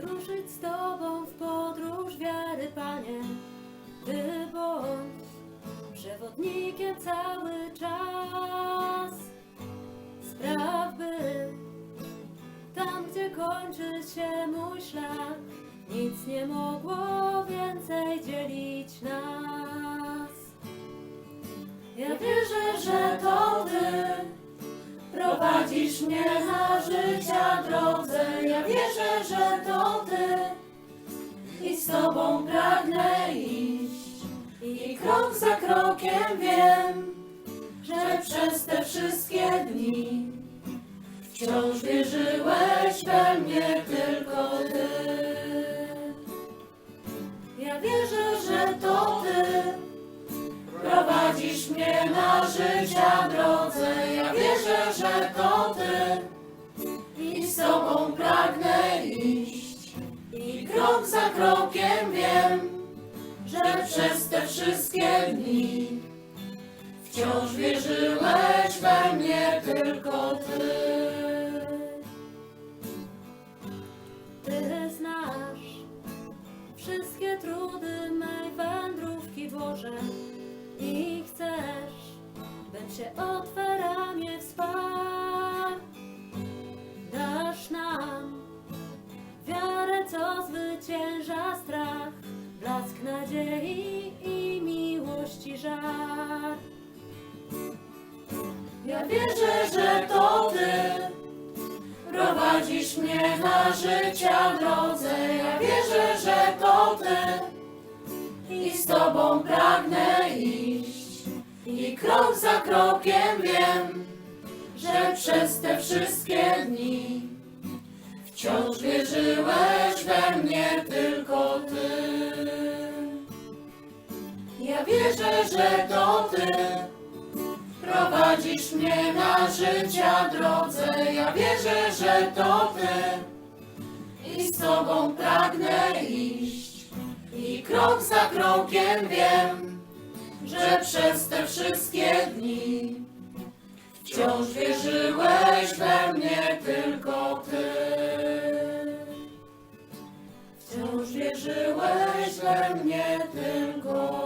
wyruszyć z Tobą w podróż wiary, Panie. Ty bądź przewodnikiem cały czas. Spraw, by tam, gdzie kończy się mój szlak, nic nie mogło więcej dzielić nas. Ja wierzę, że to prowadzisz mnie na życia drodze. Ja wierzę, że to Ty i z Tobą pragnę iść. I krok za krokiem wiem, że przez te wszystkie dni wciąż wierzyłeś we mnie tylko Ty. Ja wierzę, że to Ty prowadzisz mnie na życia drodze. Że to Ty i z Tobą pragnę iść. I krok za krokiem wiem, że przez te wszystkie dni wciąż wierzyłeś we mnie tylko Ty. Ty znasz wszystkie trudy mej wędrówki Boże i chcesz, się o Twe ramię wsparł. Dasz nam wiarę, co zwycięża strach, blask nadziei i miłości żar. Ja wierzę, że to Ty prowadzisz mnie na życia drodze. Ja wierzę, że to Ty i z Tobą pragnę krok za krokiem wiem, że przez te wszystkie dni wciąż wierzyłeś we mnie tylko Ty. Ja wierzę, że to Ty prowadzisz mnie na życia drodze. Ja wierzę, że to Ty i z Tobą pragnę iść. I krok za krokiem wiem, że przez te wszystkie dni wciąż wierzyłeś we mnie tylko Ty. Wciąż wierzyłeś we mnie tylko